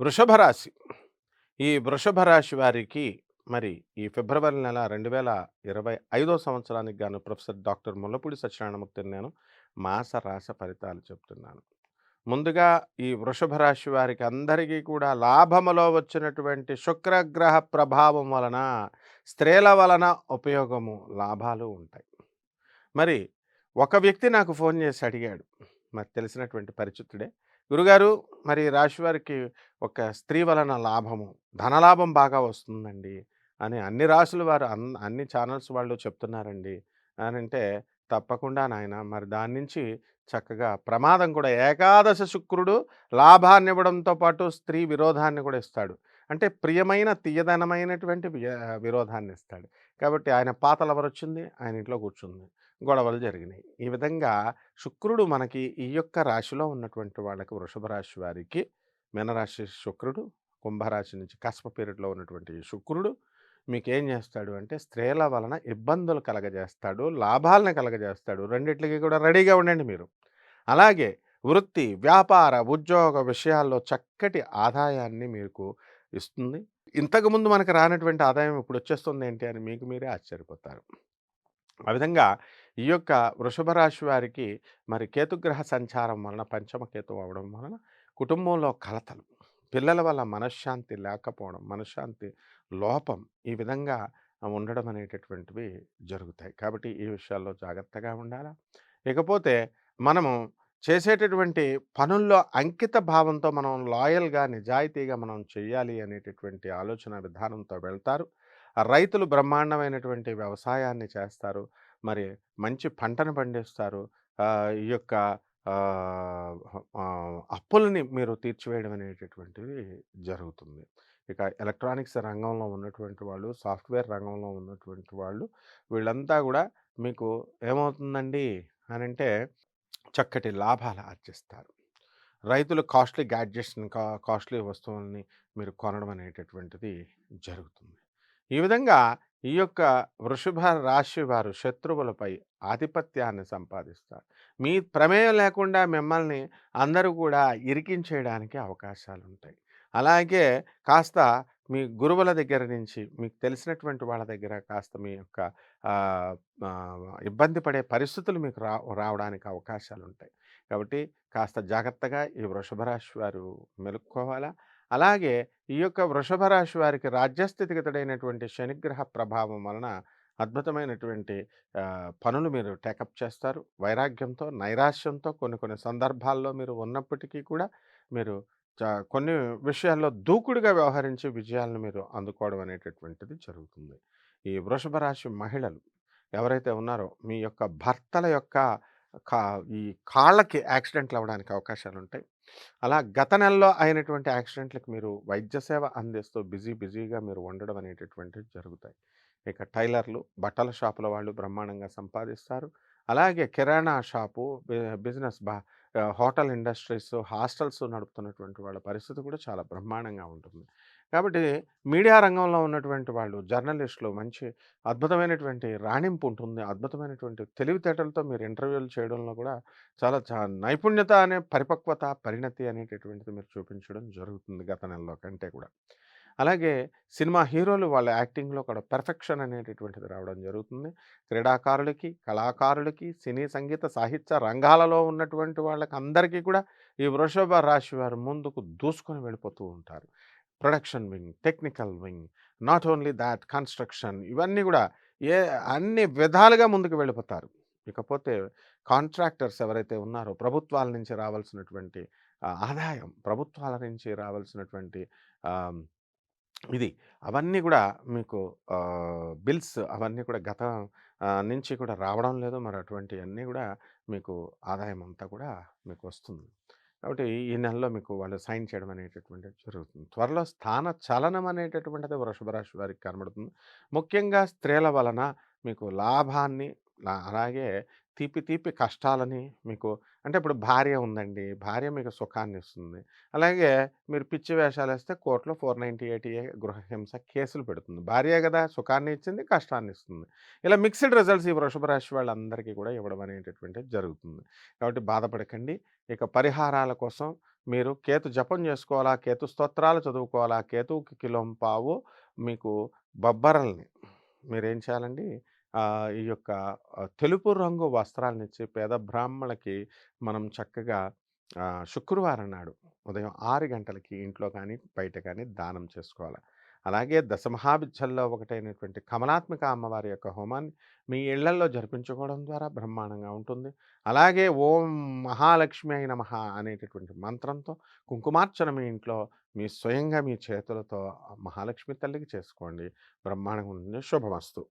వృషభ రాశి. ఈ వృషభ రాశి వారికి మరి ఈ ఫిబ్రవరి నెల 2025 సంవత్సరానికి గాను ప్రొఫెసర్ డాక్టర్ ముల్లపూడి సత్యనారాయణమూర్తిని నేను మాస రాశ ఫలితాలు చెప్తున్నాను. ముందుగా ఈ వృషభ రాశి వారికి అందరికీ కూడా లాభములో వచ్చినటువంటి శుక్రగ్రహ ప్రభావం వలన స్త్రీల వలన ఉపయోగము, లాభాలు ఉంటాయి. మరి ఒక వ్యక్తి నాకు ఫోన్ చేసి అడిగాడు. మరి తెలిసినటువంటి పరిచితుడే. గురుగారు మరి రాశి వారికి ఒక స్త్రీ వలన లాభము, ధనలాభం బాగా వస్తుందండి అని అన్ని రాసుల వారు అన్ అన్ని ఛానల్స్ వాళ్ళు చెప్తున్నారండి అని అంటే తప్పకుండా నాయన మరి దాని నుంచి చక్కగా ప్రమాదం కూడా ఏకాదశ శుక్రుడు లాభాన్ని ఇవ్వడంతో పాటు స్త్రీ విరోధాన్ని కూడా ఇస్తాడు. అంటే ప్రియమైన తీయదనమైనటువంటి విరోధాన్ని ఇస్తాడు. కాబట్టి ఆయన పాత లవరొచ్చింది. ఆయన ఇంట్లో కూర్చుంది. గొడవలు జరిగినాయి. ఈ విధంగా శుక్రుడు మనకి ఈ యొక్క రాశిలో ఉన్నటువంటి వాళ్ళకి వృషభ రాశి వారికి మీనరాశి శుక్రుడు, కుంభరాశి నుంచి కస్ప పీరియడ్‌లో ఉన్నటువంటి శుక్రుడు మీకేం చేస్తాడు అంటే స్త్రీల వలన ఇబ్బందులు కలగజేస్తాడు. లాభాలను కలగజేస్తాడు. రెండిట్లకి కూడా రెడీగా ఉండండి మీరు. అలాగే వృత్తి, వ్యాపార, ఉద్యోగ విషయాల్లో చక్కటి ఆదాయాన్ని మీకు ఇస్తుంది. ఇంతకుముందు మనకు రానటువంటి ఆదాయం ఇప్పుడు వచ్చేస్తుంది ఏంటి అని మీకు మీరే ఆశ్చర్యపోతారు. ఆ విధంగా ఈ యొక్క వృషభ రాశి వారికి మరి కేతుగ్రహ సంచారం వలన పంచమ కేతువు అవ్వడం వలన కుటుంబంలో కలతలు, పిల్లల వల్ల మనశ్శాంతి లేకపోవడం, మనశ్శాంతి లోపం ఈ విధంగా ఉండడం అనేటటువంటివి జరుగుతాయి. కాబట్టి ఈ విషయాల్లో జాగ్రత్తగా ఉండాలా. ఇకపోతే మనము చేసేటటువంటి పనుల్లో అంకిత భావంతో మనం లాయల్‌గా, నిజాయితీగా మనం చేయాలి అనేటటువంటి ఆలోచన విధానంతో వెళ్తారు. రైతులు బ్రహ్మాండమైనటువంటి వ్యవసాయాన్ని చేస్తారు. మరి మంచి పంటను పండిస్తారు. ఈ యొక్క అప్పులని మీరు తీర్చివేయడం అనేటటువంటిది జరుగుతుంది. ఇక ఎలక్ట్రానిక్స్ రంగంలో ఉన్నటువంటి వాళ్ళు, సాఫ్ట్‌వేర్ రంగంలో ఉన్నటువంటి వాళ్ళు వీళ్ళంతా కూడా మీకు ఏమవుతుందండి అనంటే చక్కటి లాభాలు ఆర్జిస్తారు. రైతులు కాస్ట్‌లీ గ్యాడ్జెట్స్‌ని కా కాస్ట్‌లీ వస్తువుల్ని మీరు కొనడం అనేటటువంటిది జరుగుతుంది. ఈ విధంగా ఈ యొక్క వృషభ రాశి వారు శత్రువులపై ఆధిపత్యాన్ని సంపాదిస్తారు. మీ ప్రమేయం లేకుండా మిమ్మల్ని అందరూ కూడా ఇరికించేయడానికి అవకాశాలుంటాయి. అలాగే కాస్త మీ గురువుల దగ్గర నుంచి మీకు తెలిసినటువంటి వాళ్ళ దగ్గర కాస్త మీ యొక్క ఇబ్బంది పడే పరిస్థితులు మీకు రా రావడానికి అవకాశాలు ఉంటాయి కాబట్టి కాస్త జాగ్రత్తగా ఈ వృషభ రాశి వారు మెలుక్కోవాలా. అలాగే ఈ యొక్క వృషభ రాశి వారికి రాజ్యస్థితిగతుడైనటువంటి శనిగ్రహ ప్రభావం వలన అద్భుతమైనటువంటి పనులు మీరు టేకప్ చేస్తారు. వైరాగ్యంతో, నైరాశ్యంతో కొన్ని కొన్ని సందర్భాల్లో మీరు ఉన్నప్పటికీ కూడా మీరు చ కొన్ని విషయాల్లో దూకుడుగా వ్యవహరించి విజయాలను మీరు అందుకోవడం అనేటటువంటిది జరుగుతుంది. ఈ వృషభ రాశి మహిళలు ఎవరైతే ఉన్నారో మీ యొక్క భర్తల యొక్క కా ఈ కాళ్ళకి యాక్సిడెంట్లు అవ్వడానికి అవకాశాలుంటాయి. అలా గత నెలలో అయినటువంటి యాక్సిడెంట్‌లకి మీరు వైద్య సేవ అందిస్తూ బిజీ బిజీగా మీరు ఉండడం అనేటటువంటివి జరుగుతాయి. ఇక టైలర్లు, బట్టల షాపుల వాళ్ళు బ్రహ్మాండంగా సంపాదిస్తారు. అలాగే కిరాణా షాపు, బిజినెస్ బా హోటల్ ఇండస్ట్రీస్, హాస్టల్స్ నడుపుతున్నటువంటి వాళ్ళ పరిస్థితి కూడా చాలా బ్రహ్మాండంగా ఉంటుంది. కాబట్టి మీడియా రంగంలో ఉన్నటువంటి వాళ్ళు జర్నలిస్టులు మంచి అద్భుతమైనటువంటి రాణింపు ఉంటుంది. అద్భుతమైనటువంటి తెలివితేటలతో మీరు ఇంటర్వ్యూలు చేయడంలో కూడా చాలా చా నైపుణ్యత అనే పరిపక్వత, పరిణతి అనేటటువంటిది మీరు చూపించడం జరుగుతుంది గత నెలలో కంటే కూడా. అలాగే సినిమా హీరోలు వాళ్ళ యాక్టింగ్‌లో కూడా పెర్ఫెక్షన్ అనేటటువంటిది రావడం జరుగుతుంది. క్రీడాకారులకి, కళాకారులకి, సినీ, సంగీత, సాహిత్య రంగాలలో ఉన్నటువంటి వాళ్ళకందరికీ కూడా ఈ వృషభ రాశి వారు ముందుకు దూసుకొని వెళ్ళిపోతూ ఉంటారు. Production wing, technical wing, not only that construction ఇవన్నీ కూడా ఏ అన్ని విధాలుగా ముందుకు వెళ్ళిపోతారు. ఇకపోతే కాంట్రాక్టర్స్ ఎవరైతే ఉన్నారో ప్రభుత్వాల నుంచి రావాల్సినటువంటి ఆదాయం, ప్రభుత్వాల నుంచి రావాల్సినటువంటి ఇది అవన్నీ కూడా మీకు బిల్స్ అవన్నీ కూడా గతం నుంచి కూడా రావడం లేదు. మరి అటువంటియన్నీ కూడా మీకు ఆదాయం అంతా కూడా మీకు వస్తుంది కాబట్టి ఈ నెలలో మీకు వాళ్ళు సైన్ చేయడం అనేటటువంటిది జరుగుతుంది. త్వరలో స్థాన చలనం అనేటటువంటిది వృషభరాశి వారికి కనబడుతుంది. ముఖ్యంగా స్త్రీల వలన మీకు లాభాన్ని అలాగే తీపి తీపి కష్టాలని మీకు అంటే ఇప్పుడు భార్య ఉందండి. భార్య మీకు సుఖాన్ని ఇస్తుంది అలాగే మీరు పిచ్చి వేషాలు వేస్తే కోర్టులో ఫోర్ నైంటీ ఎయిట్ ఏ గృహహింస కేసులు పెడుతుంది. భార్యే గదా! సుఖాన్ని ఇచ్చింది, కష్టాన్ని ఇస్తుంది ఇలా మిక్స్డ్ రిజల్ట్స్ ఈ వృషభ రాశి వాళ్ళందరికీ కూడా ఇవ్వడం అనేటటువంటిది జరుగుతుంది. కాబట్టి బాధపడకండి. ఇక పరిహారాల కోసం మీరు కేతు జపం చేసుకోవాలా, కేతు స్తోత్రాలు చదువుకోవాలా, కేతువుకి కిలోంపావు మీకు బొబ్బరల్ని మీరేం చేయాలండి ఆహ్, ఈ యొక్క తెలుపు రంగు వస్త్రాలనిచ్చి పేద బ్రాహ్మణులకి మనం చక్కగా ఆహ్, శుక్రవారం నాడు ఉదయం 6 గంటలకి ఇంట్లో కానీ, బయట కానీ దానం చేసుకోవాలి. అలాగే దశమహాబిచ్చల్లో ఒకటైనటువంటి కమలాత్మిక అమ్మవారి యొక్క హోమాన్ని మీ ఇళ్ళల్లో జరిపించుకోవడం ద్వారా బ్రహ్మాండంగా ఉంటుంది. అలాగే ఓం మహాలక్ష్మి అయిన నమః అనేటటువంటి మంత్రంతో కుంకుమార్చన మీ ఇంట్లో మీ స్వయంగా మీ చేతులతో మహాలక్ష్మి తల్లికి చేసుకోండి. బ్రహ్మాండంగా ఉంటుంది. శుభమస్తు.